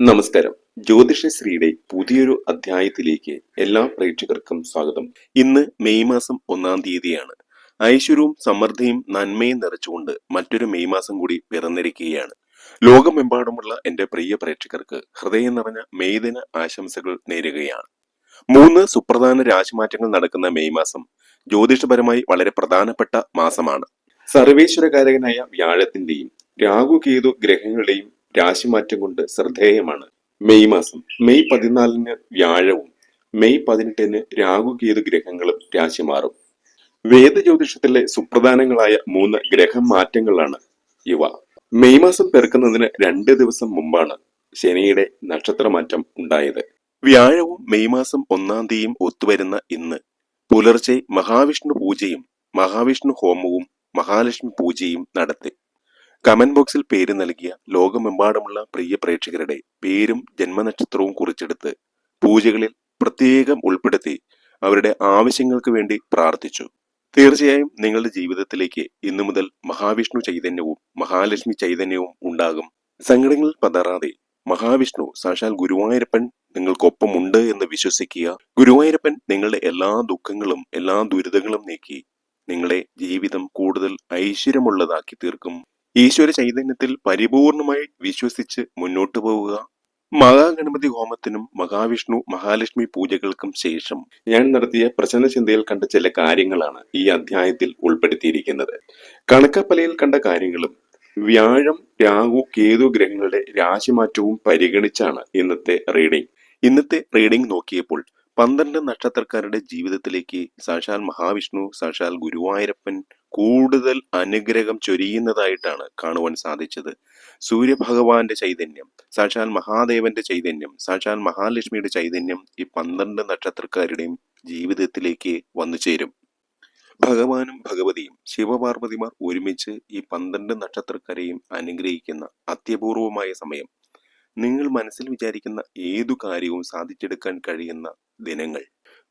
നമസ്കാരം. ജ്യോതിഷശ്രീയുടെ പുതിയൊരു അധ്യായത്തിലേക്ക് എല്ലാ പ്രേക്ഷകർക്കും സ്വാഗതം. ഇന്ന് മെയ് മാസം ഒന്നാം തീയതിയാണ്. ഐശ്വര്യവും സമൃദ്ധിയും നന്മയും നിറച്ചുകൊണ്ട് മറ്റൊരു മെയ് മാസം കൂടി പിറന്നിരിക്കുകയാണ്. ലോകമെമ്പാടുമുള്ള എന്റെ പ്രിയ പ്രേക്ഷകർക്ക് ഹൃദയം നിറഞ്ഞ മെയ് ദിന ആശംസകൾ നേരുകയാണ്. മൂന്ന് സുപ്രധാന രാശിമാറ്റങ്ങൾ നടക്കുന്ന മെയ് മാസം ജ്യോതിഷപരമായി വളരെ പ്രധാനപ്പെട്ട മാസമാണ്. സർവേശ്വരകാരകനായ വ്യാഴത്തിന്റെയും രാഹുകേതു ഗ്രഹങ്ങളുടെയും രാശിമാറ്റം കൊണ്ട് ശ്രദ്ധേയമാണ്. മെയ് മാസം. മെയ് പതിനാലിന് വ്യാഴവും മെയ് പതിനെട്ടിന് രാഹുകേതു ഗ്രഹങ്ങളും രാശി മാറും വേദജ്യോതിഷത്തിലെ സുപ്രധാനങ്ങളായ മൂന്ന് ഗ്രഹമാറ്റങ്ങളാണ് ഇവ. മെയ് മാസം പെറുക്കുന്നതിന് രണ്ട് ദിവസം മുമ്പാണ് ശനിയുടെ നക്ഷത്രമാറ്റം ഉണ്ടായത്. വ്യാഴവും മെയ് മാസം ഒന്നാം തീയതിയും ഒത്തുവരുന്ന ഇന്ന്. പുലർച്ചെ മഹാവിഷ്ണു പൂജയും മഹാവിഷ്ണു ഹോമവും മഹാലക്ഷ്മി പൂജയും നടത്തി. കമന്റ് ബോക്സിൽ പേര് നൽകിയ ലോകമെമ്പാടുമുള്ള പ്രിയ പ്രേക്ഷകരുടെ പേരും ജന്മനക്ഷത്രവും കുറിച്ചെടുത്ത് പൂജകളിൽ പ്രത്യേകം ഉൾപ്പെടുത്തി അവരുടെ ആവശ്യങ്ങൾക്ക് വേണ്ടി പ്രാർത്ഥിച്ചു. തീർച്ചയായും നിങ്ങളുടെ ജീവിതത്തിലേക്ക് ഇന്നു മുതൽ മഹാവിഷ്ണു ചൈതന്യവും മഹാലക്ഷ്മി ചൈതന്യവും ഉണ്ടാകും. സങ്കടങ്ങളിൽ പതറാതെ മഹാവിഷ്ണു സാക്ഷാൽ ഗുരുവായൂരപ്പൻ നിങ്ങൾക്കൊപ്പമുണ്ട് എന്ന് വിശ്വസിക്കുക. ഗുരുവായൂരപ്പൻ നിങ്ങളുടെ എല്ലാ ദുഃഖങ്ങളും എല്ലാ ദുരിതങ്ങളും നീക്കി നിങ്ങളെ ജീവിതം കൂടുതൽ ഐശ്വര്യമുള്ളതാക്കി തീർക്കും. ഈശ്വര ചൈതന്യത്തിൽ പരിപൂർണമായി വിശ്വസിച്ച് മുന്നോട്ടു പോവുക. മഹാഗണപതി ഹോമത്തിനും മഹാവിഷ്ണു മഹാലക്ഷ്മി പൂജകൾക്കും ശേഷം ഞാൻ നടത്തിയ പ്രശ്ന ചിന്തയിൽ കണ്ട ചില കാര്യങ്ങളാണ് ഈ അധ്യായത്തിൽ ഉൾപ്പെടുത്തിയിരിക്കുന്നത്. കണക്കപ്പലയിൽ കണ്ട കാര്യങ്ങളും വ്യാഴം രാഹു കേതു ഗ്രഹങ്ങളുടെ രാശിമാറ്റവും പരിഗണിച്ചാണ് ഇന്നത്തെ റീഡിംഗ്. ഇന്നത്തെ റീഡിംഗ് നോക്കിയപ്പോൾ പന്ത്രണ്ട് നക്ഷത്രക്കാരുടെ ജീവിതത്തിലേക്ക് സാക്ഷാൽ മഹാവിഷ്ണു സാക്ഷാൽ ഗുരുവായൂരപ്പൻ കൂടുതൽ അനുഗ്രഹം ചൊരിയുന്നതായിട്ടാണ് കാണുവാൻ സാധിച്ചത്. സൂര്യഭഗവാന്റെ ചൈതന്യം സാക്ഷാൽ മഹാദേവന്റെ ചൈതന്യം സാക്ഷാൽ മഹാലക്ഷ്മിയുടെ ചൈതന്യം ഈ പന്ത്രണ്ട് നക്ഷത്രക്കാരുടെയും ജീവിതത്തിലേക്ക് വന്നു ചേരും. ഭഗവാനും ഭഗവതിയും ശിവപാർവതിമാർ ഒരുമിച്ച് ഈ പന്ത്രണ്ട് നക്ഷത്രക്കാരെയും അനുഗ്രഹിക്കുന്ന അത്യപൂർവമായ സമയം നിങ്ങൾ മനസ്സിൽ വിചാരിക്കുന്ന ഏതു കാര്യവും സാധിച്ചെടുക്കാൻ കഴിയുന്ന ദിനങ്ങൾ.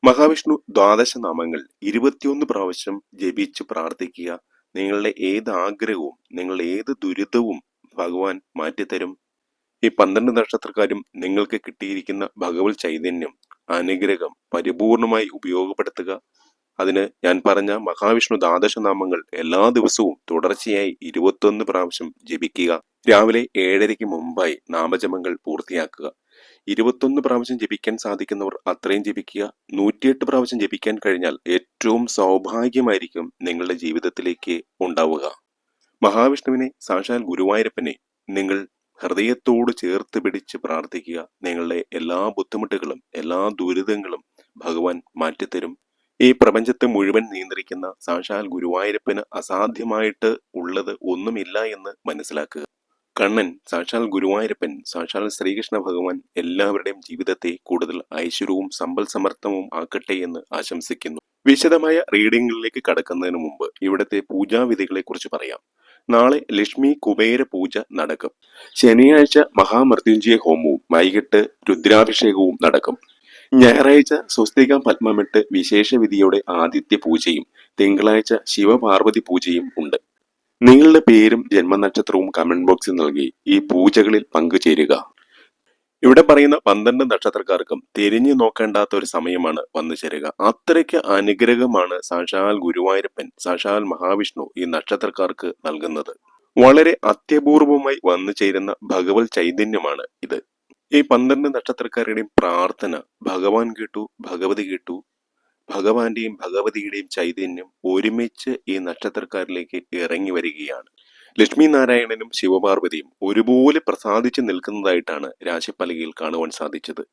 മഹാവിഷ്ണു ദ്വാദശ നാമങ്ങൾ ഇരുപത്തിയൊന്ന് പ്രാവശ്യം ജപിച്ച് പ്രാർത്ഥിക്കുക. നിങ്ങളുടെ ഏത് ആഗ്രഹവും നിങ്ങളുടെ ഏത് ദുരിതവും ഭഗവാൻ മാറ്റിത്തരും. ഈ പന്ത്രണ്ട് നക്ഷത്രക്കാരും നിങ്ങൾക്ക് കിട്ടിയിരിക്കുന്ന ഭഗവത് ചൈതന്യം അനുഗ്രഹം പരിപൂർണമായി ഉപയോഗപ്പെടുത്തുക. അതിന് ഞാൻ പറഞ്ഞ മഹാവിഷ്ണു നാമങ്ങൾ എല്ലാ ദിവസവും തുടർച്ചയായി ഇരുപത്തൊന്ന് പ്രാവശ്യം ജപിക്കുക. രാവിലെ ഏഴരയ്ക്ക് മുമ്പായി നാമജപങ്ങൾ പൂർത്തിയാക്കുക. ഇരുപത്തൊന്ന് പ്രാവശ്യം ജപിക്കാൻ സാധിക്കുന്നവർ അത്രയും ജപിക്കുക. നൂറ്റിയെട്ട് പ്രാവശ്യം ജപിക്കാൻ കഴിഞ്ഞാൽ ഏറ്റവും സൗഭാഗ്യമായിരിക്കും നിങ്ങളുടെ ജീവിതത്തിലേക്ക് ഉണ്ടാവുക. മഹാവിഷ്ണുവിനെ സാക്ഷാൽ ഗുരുവായൂരപ്പനെ നിങ്ങൾ ഹൃദയത്തോട് ചേർത്ത് പിടിച്ച് പ്രാർത്ഥിക്കുക. നിങ്ങളുടെ എല്ലാ ബുദ്ധിമുട്ടുകളും എല്ലാ ദുരിതങ്ങളും ഭഗവാൻ മാറ്റിത്തരും. ഈ പ്രപഞ്ചത്തെ മുഴുവൻ നിയന്ത്രിക്കുന്ന സാക്ഷാൽ ഗുരുവായൂരപ്പന് അസാധ്യമായിട്ട് ഉള്ളത് ഒന്നുമില്ല എന്ന് മനസ്സിലാക്കുക. കണ്ണൻ സാക്ഷാൽ ഗുരുവായൂരപ്പൻ സാക്ഷാൽ ശ്രീകൃഷ്ണ ഭഗവാൻ എല്ലാവരുടെയും ജീവിതത്തെ കൂടുതൽ ഐശ്വര്യവും സമ്പൽ സമർത്ഥവും ആക്കട്ടെ എന്ന് ആശംസിക്കുന്നു. വിശദമായ റീഡിങ്ങുകളിലേക്ക് കടക്കുന്നതിന് മുമ്പ് ഇവിടുത്തെ പൂജാവിധികളെ കുറിച്ച് പറയാം. നാളെ ലക്ഷ്മി കുബേര പൂജ നടക്കും. ശനിയാഴ്ച മഹാമൃത്യുഞ്ജയ ഹോമവും വൈകിട്ട് രുദ്രാഭിഷേകവും നടക്കും. ഞായറാഴ്ച സ്വസ്തിക പത്മമിട്ട് വിശേഷ വിധിയോടെ ആദിത്യ പൂജയും തിങ്കളാഴ്ച ശിവപാർവതി പൂജയും ഉണ്ട്. നിങ്ങളുടെ പേരും ജന്മനക്ഷത്രവും കമന്റ് ബോക്സിൽ നൽകി ഈ പൂജകളിൽ പങ്കുചേരുക. ഇവിടെ പറയുന്ന പന്ത്രണ്ട് നക്ഷത്രക്കാർക്കും തിരിഞ്ഞു നോക്കേണ്ടാത്ത ഒരു സമയമാണ് വന്നു ചേരുക. അത്രയ്ക്ക് അനുഗ്രഹമാണ് സാക്ഷാൽ ഗുരുവായൂരപ്പൻ സാക്ഷാൽ മഹാവിഷ്ണു ഈ നക്ഷത്രക്കാർക്ക് നൽകുന്നത്. വളരെ അത്യപൂർവമായി വന്നു ചേരുന്ന ഭഗവത് ചൈതന്യമാണ് ഇത്. ഈ പന്ത്രണ്ട് നക്ഷത്രക്കാരുടെയും പ്രാർത്ഥന ഭഗവാൻ കേട്ടു ഭഗവതി കേട്ടു. ഭഗവാന്റെയും ഭഗവതിയുടെയും ചൈതന്യം ഒരുമിച്ച് ഈ നക്ഷത്രക്കാരിലേക്ക് ഇറങ്ങി വരികയാണ്. ലക്ഷ്മി നാരായണനും ശിവപാർവതിയും ഒരുപോലെ പ്രസാദിച്ചു നിൽക്കുന്നതായിട്ടാണ് രാശിപ്പലകയിൽ കാണുവാൻ സാധിച്ചത്.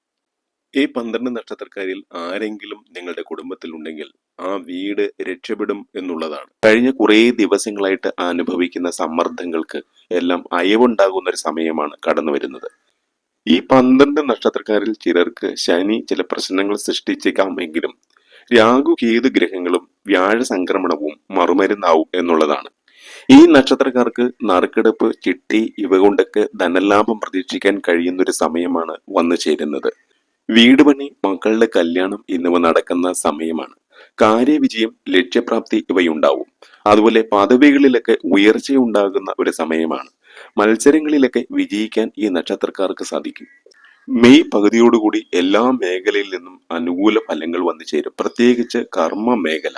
ഈ പന്ത്രണ്ട് നക്ഷത്രക്കാരിൽ ആരെങ്കിലും നിങ്ങളുടെ കുടുംബത്തിൽ ഉണ്ടെങ്കിൽ ആ വീട് രക്ഷപ്പെടും എന്നുള്ളതാണ്. കഴിഞ്ഞ കുറേ ദിവസങ്ങളായിട്ട് അനുഭവിക്കുന്ന സമ്മർദ്ദങ്ങൾക്ക് എല്ലാം അയവുണ്ടാകുന്ന ഒരു സമയമാണ് കടന്നു വരുന്നത് ഈ പന്ത്രണ്ട് നക്ഷത്രക്കാരിൽ ചിലർക്ക് ശനി ചില പ്രശ്നങ്ങൾ സൃഷ്ടിച്ചേക്കാമെങ്കിലും രാഹു കേതു ഗ്രഹങ്ങളും വ്യാഴ സംക്രമണവും മറുമരുന്നാവും എന്നുള്ളതാണ്. ഈ നക്ഷത്രക്കാർക്ക് നറുക്കെടുപ്പ് ചിട്ടി ഇവ കൊണ്ടൊക്കെ ധനലാഭം പ്രതീക്ഷിക്കാൻ കഴിയുന്നൊരു സമയമാണ് വന്നു ചേരുന്നത്. വീട് പണി മക്കളുടെ കല്യാണം എന്നിവ നടക്കുന്ന സമയമാണ്. കാര്യവിജയം ലക്ഷ്യപ്രാപ്തി ഇവയുണ്ടാവും. അതുപോലെ പദവികളിലൊക്കെ ഉയർച്ചയുണ്ടാകുന്ന ഒരു സമയമാണ്. മത്സരങ്ങളിലൊക്കെ വിജയിക്കാൻ ഈ നക്ഷത്രക്കാർക്ക് സാധിക്കും. മെയ് പകുതിയോടുകൂടി എല്ലാ മേഖലയിൽ നിന്നും അനുകൂല ഫലങ്ങൾ വന്നു ചേരും. പ്രത്യേകിച്ച് കർമ്മ മേഖല.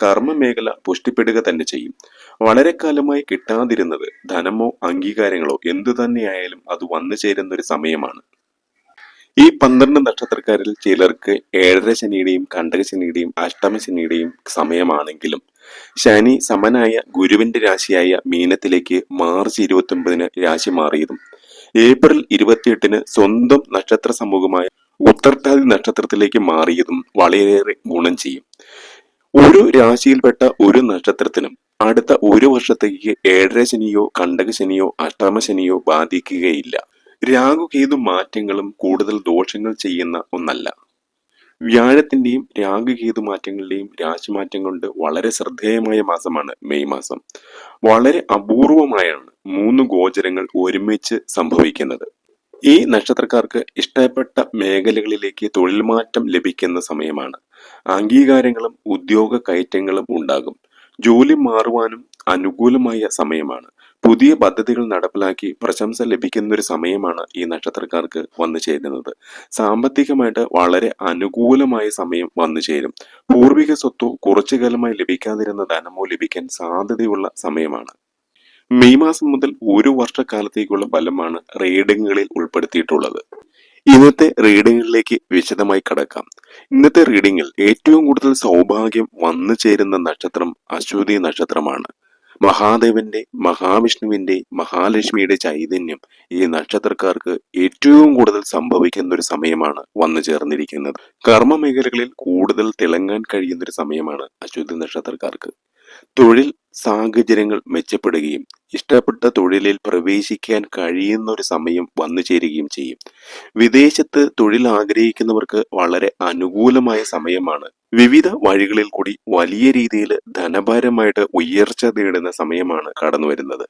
കർമ്മ മേഖല പുഷ്ടിപ്പെടുക തന്നെ ചെയ്യും. വളരെ കാലമായി കിട്ടാതിരുന്നത് ധനമോ അംഗീകാരങ്ങളോ എന്തു തന്നെയായാലും അത് വന്നു ചേരുന്ന ഒരു സമയമാണ്. ഈ പന്ത്രണ്ട് നക്ഷത്രക്കാരിൽ ചിലർക്ക് ഏഴര ശനിയുടെയും കണ്ടക ശനിയുടെയും അഷ്ടമ ശനിയുടെയും സമയമാണെങ്കിലും ശനി സമനായ ഗുരുവിന്റെ രാശിയായ മീനത്തിലേക്ക് മാർച്ച് ഇരുപത്തി ഒമ്പതിന് രാശി മാറിയതും ഏപ്രിൽ ഇരുപത്തിയെട്ടിന് സ്വന്തം നക്ഷത്ര സമൂഹമായ ഉത്തർട്ടാതി നക്ഷത്രത്തിലേക്ക് മാറിയതും വളരെയേറെ ഗുണം ചെയ്യും. ഒരു രാശിയിൽപ്പെട്ട ഒരു നക്ഷത്രത്തിനും അടുത്ത ഒരു വർഷത്തേക്ക് ഏഴര ശനിയോ കണ്ടക ശനിയോ അഷ്ടമ ശനിയോ ബാധിക്കുകയില്ല. രാഹുകേതു മാറ്റങ്ങളും കൂടുതൽ ദോഷങ്ങൾ ചെയ്യുന്ന ഒന്നല്ല. വ്യാഴത്തിന്റെയും രാഹുകേതു മാറ്റങ്ങളുടെയും രാശിമാറ്റം കൊണ്ട് വളരെ ശ്രദ്ധേയമായ മാസമാണ് മെയ് മാസം. വളരെ അപൂർവമായാണ് മൂന്ന് ഗോചരങ്ങൾ ഒരുമിച്ച് സംഭവിക്കുന്നത്. ഈ നക്ഷത്രക്കാർക്ക് ഇഷ്ടപ്പെട്ട മേഖലകളിലേക്ക് തൊഴിൽ മാറ്റം ലഭിക്കുന്ന സമയമാണ്. അംഗീകാരങ്ങളും ഉദ്യോഗ കയറ്റങ്ങളും ഉണ്ടാകും. ജോലി മാറുവാനും അനുകൂലമായ സമയമാണ്. പുതിയ പദ്ധതികൾ നടപ്പിലാക്കി പ്രശംസ ലഭിക്കുന്ന ഒരു സമയമാണ് ഈ നക്ഷത്രക്കാർക്ക് വന്നു ചേരുന്നത്. സാമ്പത്തികമായിട്ട് വളരെ അനുകൂലമായ സമയം വന്നു ചേരും. പൂർവിക സ്വത്തോ കുറച്ചു കാലമായി ലഭിക്കാതിരുന്ന ധനമോ ലഭിക്കാൻ സാധ്യതയുള്ള സമയമാണ്. മെയ് മാസം മുതൽ ഒരു വർഷക്കാലത്തേക്കുള്ള ഫലമാണ് റീഡിങ്ങുകളിൽ ഉൾപ്പെടുത്തിയിട്ടുള്ളത്. ഇന്നത്തെ റീഡിങ്ങുകളിലേക്ക് വിശദമായി കടക്കാം. ഇന്നത്തെ റീഡിങ്ങിൽ ഏറ്റവും കൂടുതൽ സൗഭാഗ്യം വന്നു ചേരുന്ന നക്ഷത്രം അശ്വതി നക്ഷത്രമാണ്. മഹാദേവന്റെ മഹാവിഷ്ണുവിന്റെ മഹാലക്ഷ്മിയുടെ ചൈതന്യം ഈ നക്ഷത്രക്കാർക്ക് ഏറ്റവും കൂടുതൽ സംഭവിക്കുന്ന ഒരു സമയമാണ് വന്നു ചേർന്നിരിക്കുന്നത്. കർമ്മ മേഖലകളിൽ കൂടുതൽ തിളങ്ങാൻ കഴിയുന്ന ഒരു സമയമാണ് അശ്വതി നക്ഷത്രക്കാർക്ക്. തൊഴിൽ സാഹചര്യങ്ങൾ മെച്ചപ്പെടുകയും ഇഷ്ടപ്പെട്ട തൊഴിലിൽ പ്രവേശിക്കാൻ കഴിയുന്ന ഒരു സമയം വന്നു ചേരുകയും ചെയ്യും. വിദേശത്ത് തൊഴിൽ ആഗ്രഹിക്കുന്നവർക്ക് വളരെ അനുകൂലമായ സമയമാണ്. വിവിധ വഴികളിൽ കൂടി വലിയ രീതിയിൽ ധനപരമായിട്ട് ഉയർച്ച നേടുന്ന സമയമാണ് കടന്നു വരുന്നത്.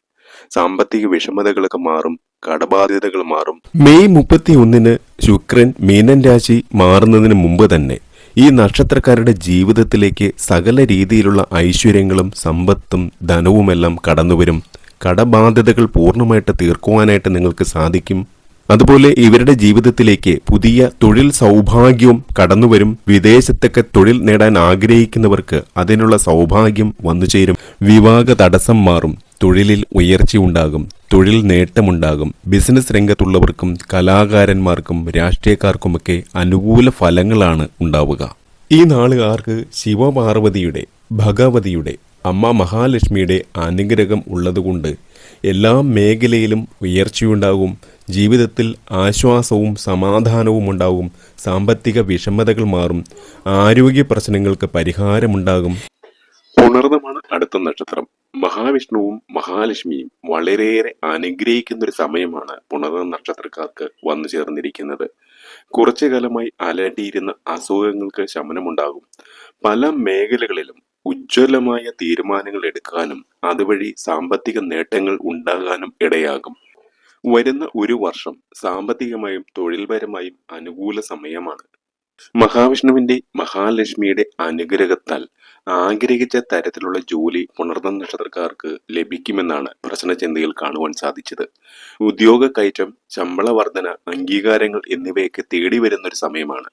സാമ്പത്തിക വിഷമതകളൊക്കെ മാറും കടബാധ്യതകൾ മാറും. മെയ് മുപ്പത്തി ഒന്നിന് ശുക്രൻ മീനൻ രാശി മാറുന്നതിന് മുമ്പ് തന്നെ ഈ നക്ഷത്രക്കാരുടെ ജീവിതത്തിലേക്ക് സകല രീതിയിലുള്ള ഐശ്വര്യങ്ങളും സമ്പത്തും ധനവുമെല്ലാം കടന്നുവരും. കടബാധ്യതകൾ പൂർണമായിട്ട് തീർക്കുവാനായിട്ട് നിങ്ങൾക്ക് സാധിക്കും. അതുപോലെ ഇവരുടെ ജീവിതത്തിലേക്ക് പുതിയ തൊഴിൽ സൗഭാഗ്യവും കടന്നുവരും. വിദേശത്തൊക്കെ തൊഴിൽ നേടാൻ ആഗ്രഹിക്കുന്നവർക്ക് അതിനുള്ള സൗഭാഗ്യം വന്നുചേരും. വിവാഹ തടസ്സം മാറും. തൊഴിലിൽ ഉയർച്ചയുണ്ടാകും തൊഴിൽ നേട്ടമുണ്ടാകും. ബിസിനസ് രംഗത്തുള്ളവർക്കും കലാകാരന്മാർക്കും രാഷ്ട്രീയക്കാർക്കുമൊക്കെ അനുകൂല ഫലങ്ങളാണ് ഉണ്ടാവുക. ഈ നാളുകാർക്ക് ശിവപാർവതിയുടെ ഭഗവതിയുടെ അമ്മ മഹാലക്ഷ്മിയുടെ അനുഗ്രഹം ഉള്ളതുകൊണ്ട് എല്ലാ മേഖലയിലും ഉയർച്ചയുണ്ടാകും ജീവിതത്തിൽ ആശ്വാസവും സമാധാനവും ഉണ്ടാകും സാമ്പത്തിക വിഷമതകൾ മാറും ആരോഗ്യ പ്രശ്നങ്ങൾക്ക് പരിഹാരമുണ്ടാകും. പുണർന്നമാണ് അടുത്ത നക്ഷത്രം. മഹാവിഷ്ണുവും മഹാലക്ഷ്മിയും വളരെയേറെ അനുഗ്രഹിക്കുന്ന ഒരു സമയമാണ് പുണർന്ന നക്ഷത്രക്കാർക്ക് വന്നു ചേർന്നിരിക്കുന്നത്. കുറച്ചു കാലമായി അലട്ടിയിരുന്ന അസുഖങ്ങൾക്ക് ശമനമുണ്ടാകും. പല മേഖലകളിലും ഉജ്ജ്വലമായ തീരുമാനങ്ങൾ എടുക്കാനും അതുവഴി സാമ്പത്തിക നേട്ടങ്ങൾ ഉണ്ടാകാനും ഇടയാകും. വരുന്ന ഒരു വർഷം സാമ്പത്തികമായും തൊഴിൽപരമായും അനുകൂല സമയമാണ്. മഹാവിഷ്ണുവിന്റെ മഹാലക്ഷ്മിയുടെ അനുഗ്രഹത്താൽ ആഗ്രഹിച്ച തരത്തിലുള്ള ജോലി പുണർന്ന നക്ഷത്രക്കാർക്ക് ലഭിക്കുമെന്നാണ് പ്രശ്നചിന്തയിൽ കാണുവാൻ സാധിച്ചത്. ഉദ്യോഗ കയറ്റം ശമ്പള വർധന അംഗീകാരങ്ങൾ എന്നിവയൊക്കെ തേടി വരുന്ന ഒരു സമയമാണ്.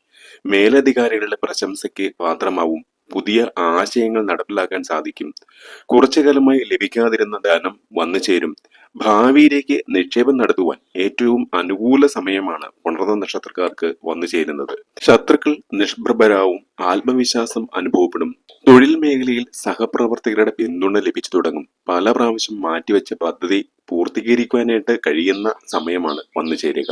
മേലധികാരികളുടെ പ്രശംസയ്ക്ക് പാത്രമാവും. പുതിയ ആശയങ്ങൾ നടപ്പിലാക്കാൻ സാധിക്കും. കുറച്ചു കാലമായി ലഭിക്കാതിരുന്ന ധനം വന്നു ചേരും. ഭാവിയിലേക്ക് നിക്ഷേപം നടത്തുവാൻ ഏറ്റവും അനുകൂല സമയമാണ് പുണർന്ന നക്ഷത്രക്കാർക്ക് വന്നു ചേരുന്നത്. ശത്രുക്കൾ നിഷ്പ്രഭരാവും ആത്മവിശ്വാസം അനുഭവപ്പെടും. തൊഴിൽ മേഖലയിൽ സഹപ്രവർത്തകരുടെ പിന്തുണ ലഭിച്ചു തുടങ്ങും. പല പ്രാവശ്യം മാറ്റിവെച്ച പദ്ധതി പൂർത്തീകരിക്കുവാനായിട്ട് കഴിയുന്ന സമയമാണ് വന്നു ചേരുക.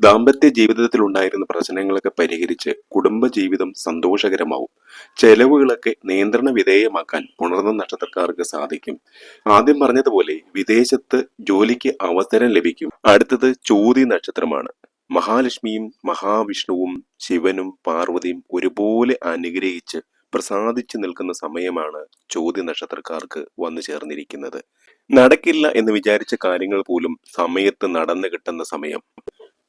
ദാമ്പത്യ ജീവിതത്തിൽ ഉണ്ടായിരുന്ന പ്രശ്നങ്ങളൊക്കെ പരിഹരിച്ച് കുടുംബജീവിതം സന്തോഷകരമാവും. ചെലവുകളൊക്കെ നിയന്ത്രണ വിധേയമാക്കാൻ ഉണർന്ന നക്ഷത്രക്കാർക്ക് സാധിക്കും. ആദ്യം പറഞ്ഞതുപോലെ വിദേശത്ത് ജോലിക്ക് അവസരം ലഭിക്കും. അടുത്തത് ചോതി നക്ഷത്രമാണ്. മഹാലക്ഷ്മിയും മഹാവിഷ്ണുവും ശിവനും പാർവതിയും ഒരുപോലെ അനുഗ്രഹിച്ച് പ്രസാദിച്ചു നിൽക്കുന്ന സമയമാണ് ചോദ്യ നക്ഷത്രക്കാർക്ക് വന്നു ചേർന്നിരിക്കുന്നത്. നടക്കില്ല എന്ന് വിചാരിച്ച കാര്യങ്ങൾ പോലും സമയത്ത് നടന്നു കിട്ടുന്ന സമയം.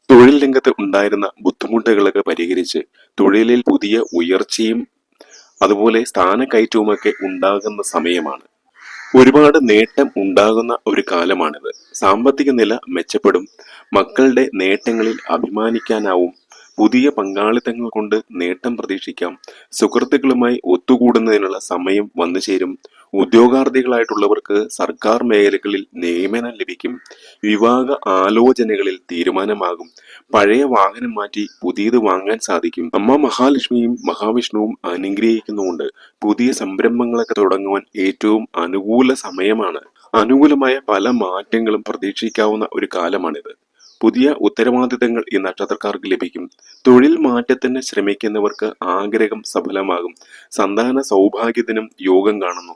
തൊഴിൽ രംഗത്ത് ഉണ്ടായിരുന്ന ബുദ്ധിമുട്ടുകളൊക്കെ പരിഹരിച്ച് തൊഴിലിൽ പുതിയ ഉയർച്ചയും അതുപോലെ സ്ഥാനക്കയറ്റവുമൊക്കെ ഉണ്ടാകുന്ന സമയമാണ്. ഒരുപാട് നേട്ടം ഉണ്ടാകുന്ന ഒരു കാലമാണിത്. സാമ്പത്തിക നില മെച്ചപ്പെടും. മക്കളുടെ നേട്ടങ്ങളിൽ അഭിമാനിക്കാനാവും പുതിയ പങ്കാളിത്തങ്ങൾ കൊണ്ട് നേട്ടം പ്രതീക്ഷിക്കാം. സുഹൃത്തുക്കളുമായി ഒത്തുകൂടുന്നതിനുള്ള സമയം വന്നു ചേരും. ഉദ്യോഗാർത്ഥികളായിട്ടുള്ളവർക്ക് സർക്കാർ മേഖലകളിൽ നിയമനം ലഭിക്കും. വിവാഹ ആലോചനകളിൽ തീരുമാനമാകും. പഴയ വാഹനം മാറ്റി പുതിയത് വാങ്ങാൻ സാധിക്കും. അമ്മ മഹാലക്ഷ്മിയും മഹാവിഷ്ണുവും അനുഗ്രഹിക്കുന്നുകൊണ്ട് പുതിയ സംരംഭങ്ങളൊക്കെ തുടങ്ങുവാൻ ഏറ്റവും അനുകൂല സമയമാണ്. അനുകൂലമായ പല മാറ്റങ്ങളും പ്രതീക്ഷിക്കാവുന്ന ഒരു കാലമാണിത്. പുതിയ ഉത്തരവാദിത്തങ്ങൾ ഈ നക്ഷത്രക്കാർക്ക് ലഭിക്കും. തൊഴിൽ മാറ്റത്തിന് ശ്രമിക്കുന്നവർക്ക് ആഗ്രഹം സഫലമാകും. സന്താന സൗഭാഗ്യത്തിനും യോഗം കാണുന്നു.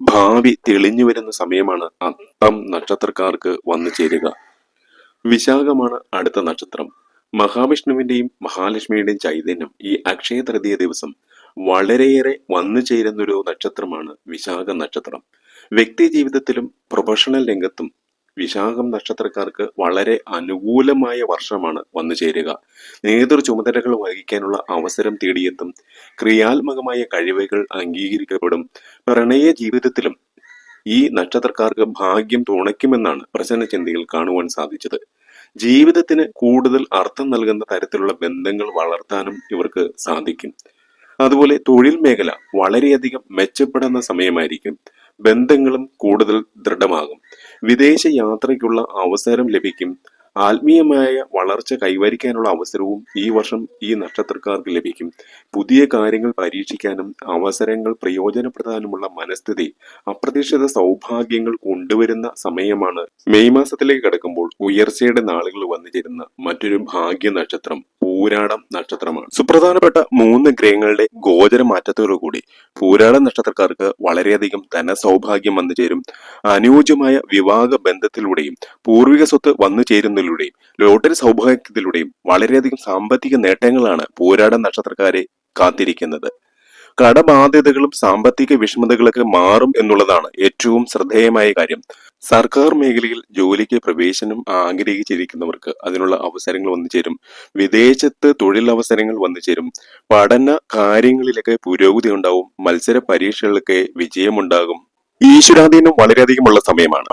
ഭാവി തെളിഞ്ഞു വരുന്ന സമയമാണ് അത്തം നക്ഷത്രക്കാർക്ക് വന്നു ചേരുക. വിശാഖമാണ് അടുത്ത നക്ഷത്രം. മഹാവിഷ്ണുവിന്റെയും മഹാലക്ഷ്മിയുടെയും ചൈതന്യം ഈ അക്ഷയ തൃതീയ ദിവസം വളരെയേറെ വന്നു ചേരുന്ന ഒരു നക്ഷത്രമാണ് വിശാഖ നക്ഷത്രം. വ്യക്തി ജീവിതത്തിലും പ്രൊഫഷണൽ രംഗത്തും വിശാഖം നക്ഷത്രക്കാർക്ക് വളരെ അനുകൂലമായ വർഷമാണ് വന്നു ചേരുക. നേതൃ ചുമതലകൾ വഹിക്കാനുള്ള അവസരം തേടിയെത്തും. ക്രിയാത്മകമായ കഴിവുകൾ അംഗീകരിക്കപ്പെടും. പ്രണയ ജീവിതത്തിലും ഈ നക്ഷത്രക്കാർക്ക് ഭാഗ്യം തുണയ്ക്കുമെന്നാണ് പ്രസന്നചിന്തയിൽ കാണുവാൻ സാധിച്ചത്. ജീവിതത്തിന് കൂടുതൽ അർത്ഥം നൽകുന്ന തരത്തിലുള്ള ബന്ധങ്ങൾ വളർത്താനും ഇവർക്ക് സാധിക്കും. അതുപോലെ തൊഴിൽ മേഖല വളരെയധികം മെച്ചപ്പെടുന്ന സമയമായിരിക്കും. ബന്ധങ്ങളും കൂടുതൽ ദൃഢമാകും. വിദേശ യാത്രയ്ക്കുള്ള അവസരം ലഭിക്കും. ആത്മീയമായ വളർച്ച കൈവരിക്കാനുള്ള അവസരവും ഈ വർഷം ഈ നക്ഷത്രക്കാർക്ക് ലഭിക്കും. പുതിയ കാര്യങ്ങൾ പരീക്ഷിക്കാനും അവസരങ്ങൾ പ്രയോജനപ്പെടുത്താനുമുള്ള മനസ്ഥിതി അപ്രതീക്ഷിത സൗഭാഗ്യങ്ങൾ കൊണ്ടുവരുന്ന സമയമാണ്. മെയ് മാസത്തിലേക്ക് കടക്കുമ്പോൾ ഉയർച്ചയുടെ നാളുകൾ വന്നു ചേരുന്ന മറ്റൊരു ഭാഗ്യ നക്ഷത്രം പൂരാടം നക്ഷത്രമാണ്. സുപ്രധാനപ്പെട്ട മൂന്ന് ഗ്രഹങ്ങളുടെ ഗോചര മാറ്റത്തോടുകൂടി പൂരാടം നക്ഷത്രക്കാർക്ക് വളരെയധികം ധനസൗഭാഗ്യം വന്നു ചേരും. അനുയോജ്യമായ വിവാഹ ബന്ധത്തിലൂടെയും പൂർവിക സ്വത്ത് വന്നു ചേരുന്നതിലൂടെയും ലോട്ടറി സൗഭാഗ്യത്തിലൂടെയും വളരെയധികം സാമ്പത്തിക നേട്ടങ്ങളാണ് പോരാട നക്ഷത്രക്കാരെ കാത്തിരിക്കുന്നത്. കടബാധ്യതകളും സാമ്പത്തിക വിഷമതകളൊക്കെ മാറും എന്നുള്ളതാണ് ഏറ്റവും ശ്രദ്ധേയമായ കാര്യം. സർക്കാർ മേഖലയിൽ ജോലിക്ക് പ്രവേശനം ആഗ്രഹിച്ചിരിക്കുന്നവർക്ക് അതിനുള്ള അവസരങ്ങൾ വന്നു ചേരും. വിദേശത്ത് തൊഴിലവസരങ്ങൾ വന്നു ചേരും. പഠന കാര്യങ്ങളിലൊക്കെ പുരോഗതി ഉണ്ടാവും. മത്സര പരീക്ഷകളിലൊക്കെ വിജയമുണ്ടാകും. ഈശ്വരാധീനം വളരെയധികമുള്ള സമയമാണ്.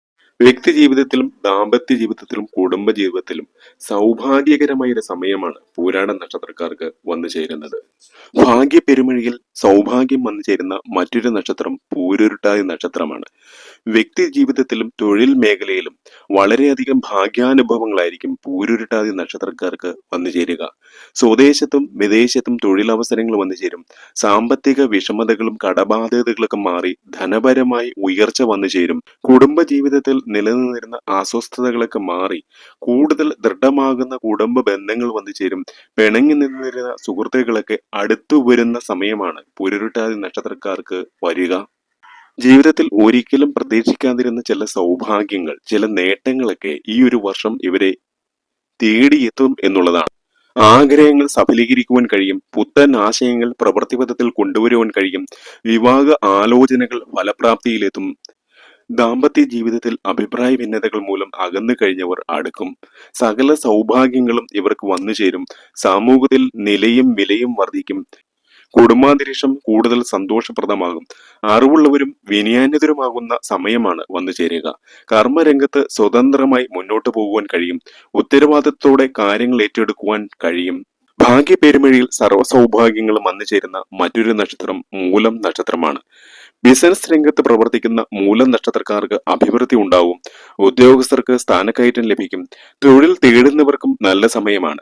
വ്യക്തി ജീവിതത്തിലും ദാമ്പത്യ ജീവിതത്തിലും കുടുംബ ജീവിതത്തിലും സൗഭാഗ്യകരമായ ഒരു സമയമാണ് പൂരാട നക്ഷത്രക്കാർക്ക് വന്നു ചേരുന്നത്. ഭാഗ്യ പെരുമഴിയിൽ സൗഭാഗ്യം വന്നു ചേരുന്ന മറ്റൊരു നക്ഷത്രം പൂരുരുട്ടാതി നക്ഷത്രമാണ്. വ്യക്തി ജീവിതത്തിലും തൊഴിൽ മേഖലയിലും വളരെയധികം ഭാഗ്യാനുഭവങ്ങളായിരിക്കും പൂരുരുട്ടാതി നക്ഷത്രക്കാർക്ക് വന്നു ചേരുക. സ്വദേശത്തും വിദേശത്തും തൊഴിലവസരങ്ങൾ വന്നു ചേരും. സാമ്പത്തിക വിഷമതകളും കടബാധ്യതകളൊക്കെ മാറി ധനപരമായി ഉയർച്ച വന്നു ചേരും. കുടുംബ ജീവിതത്തിൽ നിലനിന്നിരുന്ന അസ്വസ്ഥതകളൊക്കെ മാറി. കൂടുതൽ ദൃഢമാകുന്ന കുടുംബ ബന്ധങ്ങൾ വന്നു ചേരും. പിണങ്ങി നിന്നിരുന്ന സുഹൃത്തുക്കളൊക്കെ അടുത്തു വരുന്ന സമയമാണ് പുരുരുട്ടാതി നക്ഷത്രക്കാർക്ക് വരിക. ജീവിതത്തിൽ ഒരിക്കലും പ്രതീക്ഷിക്കാതിരുന്ന ചില സൗഭാഗ്യങ്ങൾ ചില നേട്ടങ്ങളൊക്കെ ഈ ഒരു വർഷം ഇവരെ തേടിയെത്തും എന്നുള്ളതാണ്. ആഗ്രഹങ്ങൾ സഫലീകരിക്കുവാൻ കഴിയും. പുത്തൻ ആശയങ്ങൾ പ്രവൃത്തിപഥത്തിൽ കൊണ്ടുവരുവാൻ കഴിയും. വിവാഹ ആലോചനകൾ ഫലപ്രാപ്തിയിലെത്തും. ദാമ്പത്യ ജീവിതത്തിൽ അഭിപ്രായ ഭിന്നതകൾ മൂലം അകന്നു കഴിഞ്ഞവർ അടുക്കും. സകല സൗഭാഗ്യങ്ങളും ഇവർക്ക് വന്നു ചേരും. സമൂഹത്തിൽ നിലയും വിലയും വർദ്ധിക്കും. കുടുംബാന്തരീക്ഷം കൂടുതൽ സന്തോഷപ്രദമാകും. അറിവുള്ളവരും വിനയാന്യതരുമാകുന്ന സമയമാണ് വന്നു ചേരുക. കർമ്മരംഗത്ത് സ്വതന്ത്രമായി മുന്നോട്ടു പോകുവാൻ കഴിയും. ഉത്തരവാദിത്തത്തോടെ കാര്യങ്ങൾ ഏറ്റെടുക്കുവാൻ കഴിയും. ഭാഗ്യ സർവസൗഭാഗ്യങ്ങളും സർവ സൗഭാഗ്യങ്ങളും വന്നു ചേരുന്ന മറ്റൊരു നക്ഷത്രം മൂലം നക്ഷത്രമാണ്. ബിസിനസ് രംഗത്ത് പ്രവർത്തിക്കുന്ന മൂലം നക്ഷത്രക്കാർക്ക് അഭിവൃദ്ധി ഉണ്ടാവും. ഉദ്യോഗസ്ഥർക്ക് സ്ഥാനക്കയറ്റം ലഭിക്കും. തൊഴിൽ തേടുന്നവർക്കും നല്ല സമയമാണ്.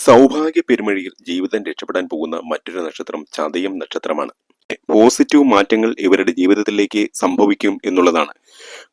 സൗഭാഗ്യ പെരുമഴിയിൽ ജീവിതം രക്ഷപ്പെടാൻ പോകുന്ന മറ്റൊരു നക്ഷത്രം ചതയം നക്ഷത്രമാണ്. പോസിറ്റീവ് മാറ്റങ്ങൾ ഇവരുടെ ജീവിതത്തിലേക്ക് സംഭവിക്കും എന്നുള്ളതാണ്.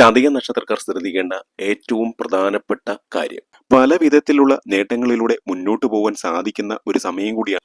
ചതയ നക്ഷത്രക്കാർ ശ്രദ്ധിക്കേണ്ട ഏറ്റവും പ്രധാനപ്പെട്ട കാര്യം. പല വിധത്തിലുള്ള നേട്ടങ്ങളിലൂടെ മുന്നോട്ടു പോകാൻ സാധിക്കുന്ന ഒരു സമയം കൂടിയാണ്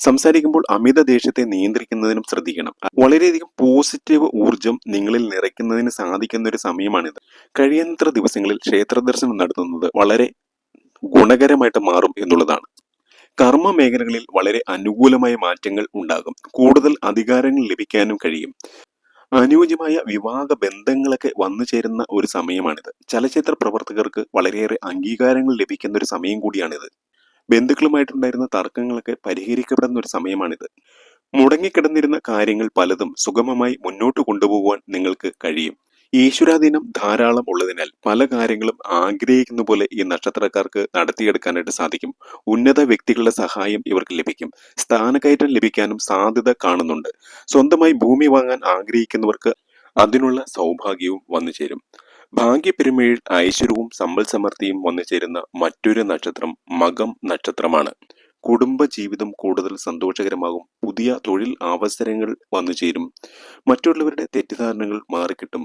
സംസാരിക്കുമ്പോൾ അമിത ദേഷ്യത്തെ നിയന്ത്രിക്കുന്നതിനും ശ്രദ്ധിക്കണം. വളരെയധികം പോസിറ്റീവ് ഊർജം നിങ്ങളിൽ നിറയ്ക്കുന്നതിന് സാധിക്കുന്ന ഒരു സമയമാണിത്. കഴിയുന്നത്ര ദിവസങ്ങളിൽ ക്ഷേത്ര ദർശനം നടത്തുന്നത് വളരെ ഗുണകരമായിട്ട് മാറും എന്നുള്ളതാണ്. കർമ്മ മേഖലകളിൽ വളരെ അനുകൂലമായ മാറ്റങ്ങൾ ഉണ്ടാകും. കൂടുതൽ അധികാരങ്ങൾ ലഭിക്കാനും കഴിയും. അനുയോജ്യമായ വിവാഹ ബന്ധങ്ങളൊക്കെ വന്നു ചേരുന്ന ഒരു സമയമാണിത്. ചലച്ചിത്ര പ്രവർത്തകർക്ക് വളരെയേറെ അംഗീകാരങ്ങൾ ലഭിക്കുന്ന ഒരു സമയം കൂടിയാണിത്. ബന്ധുക്കളുമായിട്ടുണ്ടായിരുന്ന തർക്കങ്ങളൊക്കെ പരിഹരിക്കപ്പെടുന്ന ഒരു സമയമാണിത്. മുടങ്ങിക്കിടന്നിരുന്ന കാര്യങ്ങൾ പലതും സുഗമമായി മുന്നോട്ട് കൊണ്ടുപോകുവാൻ നിങ്ങൾക്ക് കഴിയും. ഈശ്വരാധീനം ധാരാളം ഉള്ളതിനാൽ പല കാര്യങ്ങളും ആഗ്രഹിക്കുന്ന പോലെ ഈ നക്ഷത്രക്കാർക്ക് നടത്തിയെടുക്കാനായിട്ട് സാധിക്കും. ഉന്നത വ്യക്തികളുടെ സഹായം ഇവർക്ക് ലഭിക്കും. സ്ഥാനക്കയറ്റം ലഭിക്കാനും സാധ്യത കാണുന്നുണ്ട്. സ്വന്തമായി ഭൂമി വാങ്ങാൻ ആഗ്രഹിക്കുന്നവർക്ക് അതിനുള്ള സൗഭാഗ്യവും വന്നു ചേരും ഭാഗ്യപ്പെരുമയിൽ ഐശ്വര്യവും സമ്പൽ സമൃദ്ധിയും വന്നു ചേരുന്ന മറ്റൊരു നക്ഷത്രം മകം നക്ഷത്രമാണ്. കുടുംബ ജീവിതം കൂടുതൽ സന്തോഷകരമാകും. പുതിയ തൊഴിൽ അവസരങ്ങൾ വന്നു ചേരും മറ്റുള്ളവരുടെ തെറ്റിദ്ധാരണകൾ മാറിക്കിട്ടും.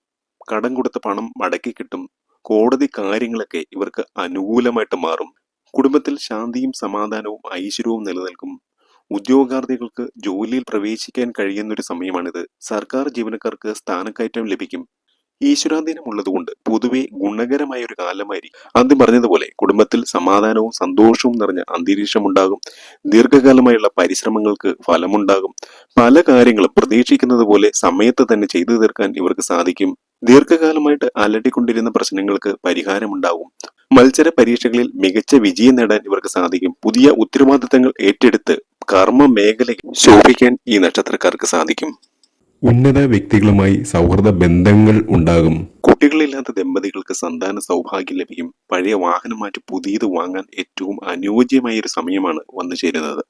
കടം കൊടുത്ത പണം മടക്കി കിട്ടും. കോടതി കാര്യങ്ങളൊക്കെ ഇവർക്ക് അനുകൂലമായിട്ട് മാറും. കുടുംബത്തിൽ ശാന്തിയും സമാധാനവും ഐശ്വര്യവും നിലനിൽക്കും. ഉദ്യോഗാർത്ഥികൾക്ക് ജോലിയിൽ പ്രവേശിക്കാൻ കഴിയുന്നൊരു സമയമാണിത്. സർക്കാർ ജീവനക്കാർക്ക് സ്ഥാനക്കയറ്റം ലഭിക്കും. ഈശ്വരാധീനം ഉള്ളതുകൊണ്ട് പൊതുവെ ഗുണകരമായ ഒരു കാലമായിരിക്കും. ആദ്യം പറഞ്ഞതുപോലെ കുടുംബത്തിൽ സമാധാനവും സന്തോഷവും നിറഞ്ഞ അന്തരീക്ഷമുണ്ടാകും. ദീർഘകാലമായുള്ള പരിശ്രമങ്ങൾക്ക് ഫലമുണ്ടാകും. പല കാര്യങ്ങളും പ്രതീക്ഷിക്കുന്നത് പോലെ സമയത്ത് തന്നെ ചെയ്തു തീർക്കാൻ ഇവർക്ക് സാധിക്കും. ദീർഘകാലമായിട്ട് അലട്ടിക്കൊണ്ടിരുന്ന പ്രശ്നങ്ങൾക്ക് പരിഹാരമുണ്ടാകും. മത്സര പരീക്ഷകളിൽ മികച്ച വിജയം നേടാൻ ഇവർക്ക് സാധിക്കും. പുതിയ ഉത്തരവാദിത്തങ്ങൾ ഏറ്റെടുത്ത് കർമ്മ മേഖലയിൽ ശോഭിക്കാൻ ഈ നക്ഷത്രക്കാർക്ക് സാധിക്കും. ഉന്നത വ്യക്തികളുമായി സൗഹൃദ ബന്ധങ്ങൾ ഉണ്ടാകും. കുട്ടികളില്ലാത്ത ദമ്പതികൾക്ക് സന്താന സൗഭാഗ്യം ലഭിക്കും. പഴയ വാഹനം മാറ്റി പുതിയത് വാങ്ങാൻ ഏറ്റവും അനുയോജ്യമായ ഒരു സമയമാണ് വന്നു ചേരുന്നത്.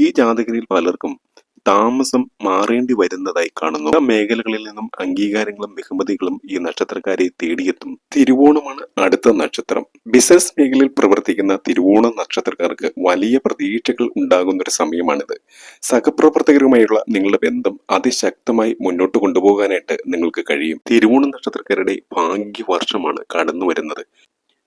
ഈ ജാതകരിൽ പലർക്കും താമസം മാറേണ്ടി വരുന്നതായി കാണുന്നു. മേഖലകളിൽ നിന്നും അംഗീകാരങ്ങളും ബഹുമതികളും ഈ നക്ഷത്രക്കാരെ തേടിയെത്തും. തിരുവോണമാണ് അടുത്ത നക്ഷത്രം. ബിസിനസ് മേഖലയിൽ പ്രവർത്തിക്കുന്ന തിരുവോണ നക്ഷത്രക്കാർക്ക് വലിയ പ്രതീക്ഷകൾ ഉണ്ടാകുന്ന ഒരു സമയമാണിത്. സഹപ്രവർത്തകരുമായുള്ള നിങ്ങളുടെ ബന്ധം അതിശക്തമായി മുന്നോട്ട് കൊണ്ടുപോകാനായിട്ട് നിങ്ങൾക്ക് കഴിയും. തിരുവോണ നക്ഷത്രക്കാരുടെ ഭാഗ്യവർഷമാണ് കടന്നു വരുന്നത്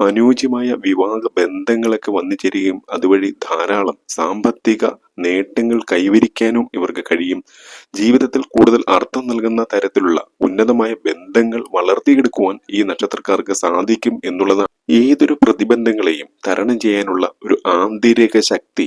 അനുയോജ്യമായ വിവാഹ ബന്ധങ്ങളൊക്കെ വന്നു ചേരുകയും അതുവഴി ധാരാളം സാമ്പത്തിക നേട്ടങ്ങൾ കൈവരിക്കാനും ഇവർക്ക് കഴിയും. ജീവിതത്തിൽ കൂടുതൽ അർത്ഥം നൽകുന്ന തരത്തിലുള്ള ഉന്നതമായ ബന്ധങ്ങൾ വളർത്തിയെടുക്കുവാൻ ഈ നക്ഷത്രക്കാർക്ക് സാധിക്കും എന്നുള്ളതാണ്. ഏതൊരു പ്രതിബന്ധങ്ങളെയും തരണം ചെയ്യാനുള്ള ഒരു ആന്തരിക ശക്തി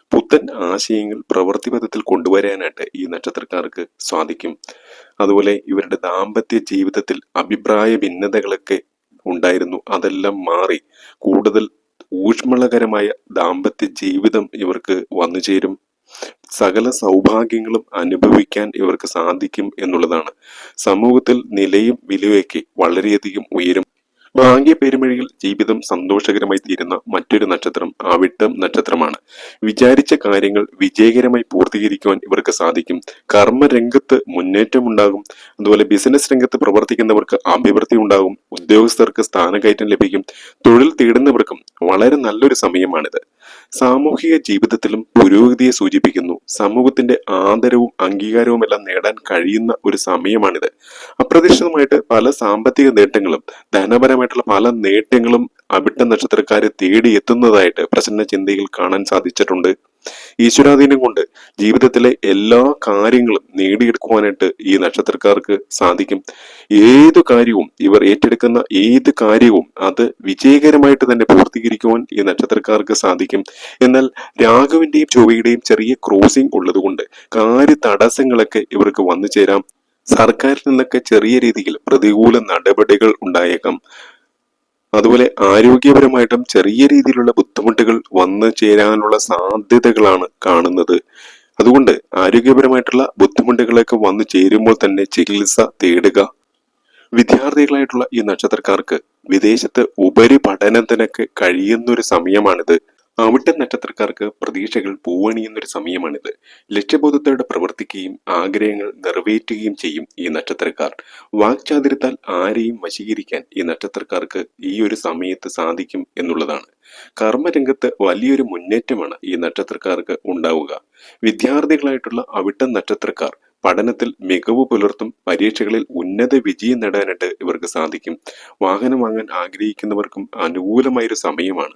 പുത്തൻ ആശയങ്ങൾ പ്രവൃത്തിപഥത്തിൽ കൊണ്ടുവരാനായിട്ട് ഈ നക്ഷത്രക്കാർക്ക് സാധിക്കും. അതുപോലെ ഇവരുടെ ദാമ്പത്യ ജീവിതത്തിൽ അഭിപ്രായ ഭിന്നതകളൊക്കെ ഉണ്ടായിരുന്നു. അതെല്ലാം മാറി. കൂടുതൽ ഊഷ്മളകരമായ ദാമ്പത്യ ജീവിതം ഇവർക്ക് വന്നു ചേരും. സകല സൗഭാഗ്യങ്ങളും അനുഭവിക്കാൻ ഇവർക്ക് സാധിക്കും എന്നുള്ളതാണ്. സമൂഹത്തിൽ നിലയും വിലയൊക്കെ വളരെയധികം ഉയരും. ഭാഗ്യ പെരുമഴിയിൽ ജീവിതം സന്തോഷകരമായി തീരുന്ന മറ്റൊരു നക്ഷത്രം ആവിട്ടം നക്ഷത്രമാണ്. വിചാരിച്ച കാര്യങ്ങൾ വിജയകരമായി പൂർത്തീകരിക്കുവാൻ ഇവർക്ക് സാധിക്കും. കർമ്മരംഗത്ത് മുന്നേറ്റം ഉണ്ടാകും അതുപോലെ ബിസിനസ് രംഗത്ത് പ്രവർത്തിക്കുന്നവർക്ക് അഭിവൃദ്ധി ഉണ്ടാകും. ഉദ്യോഗസ്ഥർക്ക് സ്ഥാനക്കയറ്റം ലഭിക്കും. തൊഴിൽ തേടുന്നവർക്കും വളരെ നല്ലൊരു സമയമാണിത്. സാമൂഹിക ജീവിതത്തിലും പുരോഗതിയെ സൂചിപ്പിക്കുന്നു. സമൂഹത്തിന്റെ ആദരവും അംഗീകാരവും എല്ലാം നേടാൻ കഴിയുന്ന ഒരു സമയമാണിത്. അപ്രതീക്ഷിതമായിട്ട് പല സാമ്പത്തിക നേട്ടങ്ങളും ധനപരമായിട്ടുള്ള പല നേട്ടങ്ങളും അവിട്ട നക്ഷത്രക്കാരെ തേടിയെത്തുന്നതായിട്ട് പ്രസന്ന ചിന്തയിൽ കാണാൻ സാധിച്ചിട്ടുണ്ട്. ഈശ്വരാധീനം കൊണ്ട് ജീവിതത്തിലെ എല്ലാ കാര്യങ്ങളും നേടിയെടുക്കുവാനായിട്ട് ഈ നക്ഷത്രക്കാർക്ക് സാധിക്കും. ഏതു കാര്യവും ഇവർ ഏറ്റെടുക്കുന്ന ഏത് കാര്യവും അത് വിജയകരമായിട്ട് തന്നെ പൂർത്തീകരിക്കുവാൻ ഈ നക്ഷത്രക്കാർക്ക് സാധിക്കും. എന്നാൽ രാഘവിന്റെയും ചൊവ്വയുടെയും ചെറിയ ക്രോസിംഗ് ഉള്ളതുകൊണ്ട് കാര്യ തടസ്സങ്ങളൊക്കെ ഇവർക്ക് വന്നു ചേരാം. സർക്കാരിൽ നിന്നൊക്കെ ചെറിയ രീതിയിൽ പ്രതികൂല നടപടികൾ ഉണ്ടായേക്കാം. അതുപോലെ ആരോഗ്യപരമായിട്ടും ചെറിയ രീതിയിലുള്ള ബുദ്ധിമുട്ടുകൾ വന്നു ചേരാനുള്ള സാധ്യതകളാണ് കാണുന്നത്. അതുകൊണ്ട് ആരോഗ്യപരമായിട്ടുള്ള ബുദ്ധിമുട്ടുകളൊക്കെ വന്നു ചേരുമ്പോൾ തന്നെ ചികിത്സ തേടുക. വിദ്യാർത്ഥികളായിട്ടുള്ള ഈ നക്ഷത്രക്കാർക്ക് വിദേശത്ത് ഉപരിപഠനത്തിനൊക്കെ കഴിയുന്നൊരു സമയമാണിത്. അവിട്ട നക്ഷത്രക്കാർക്ക് പ്രതീക്ഷകൾ പൂവണിയുന്നൊരു സമയമാണിത്. ലക്ഷ്യബോധത്തോടെ പ്രവർത്തിക്കുകയും ആഗ്രഹങ്ങൾ നിറവേറ്റുകയും ചെയ്യും ഈ നക്ഷത്രക്കാർ. വാക്ചാതിരത്താൽ ആരെയും വശീകരിക്കാൻ ഈ നക്ഷത്രക്കാർക്ക് ഈ ഒരു സമയത്ത് സാധിക്കും എന്നുള്ളതാണ്. കർമ്മരംഗത്ത് വലിയൊരു മുന്നേറ്റമാണ് ഈ നക്ഷത്രക്കാർക്ക് ഉണ്ടാവുക. വിദ്യാർത്ഥികളായിട്ടുള്ള അവിട്ട നക്ഷത്രക്കാർ പഠനത്തിൽ മികവ് പുലർത്തും പരീക്ഷകളിൽ ഉന്നത വിജയം നേടാനായിട്ട് ഇവർക്ക് സാധിക്കും. വാഹനം വാങ്ങാൻ ആഗ്രഹിക്കുന്നവർക്കും അനുകൂലമായൊരു സമയമാണ്.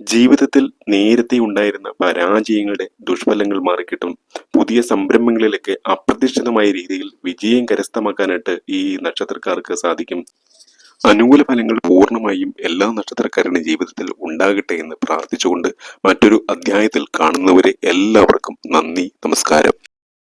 ജീവിതത്തിൽ നേരത്തെ ഉണ്ടായിരുന്ന പരാജയങ്ങളുടെ ദുഷ്ഫലങ്ങൾ മാറിക്കിട്ടും. പുതിയ സംരംഭങ്ങളിലൊക്കെ അപ്രതീക്ഷിതമായ രീതിയിൽ വിജയം കരസ്ഥമാക്കാനായിട്ട് ഈ നക്ഷത്രക്കാർക്ക് സാധിക്കും. അനുകൂല ഫലങ്ങൾ പൂർണമായും എല്ലാ നക്ഷത്രക്കാരുടെ ജീവിതത്തിൽ ഉണ്ടാകട്ടെ എന്ന് പ്രാർത്ഥിച്ചുകൊണ്ട് മറ്റൊരു അധ്യായത്തിൽ കാണുന്നവരെ എല്ലാവർക്കും നന്ദി നമസ്കാരം.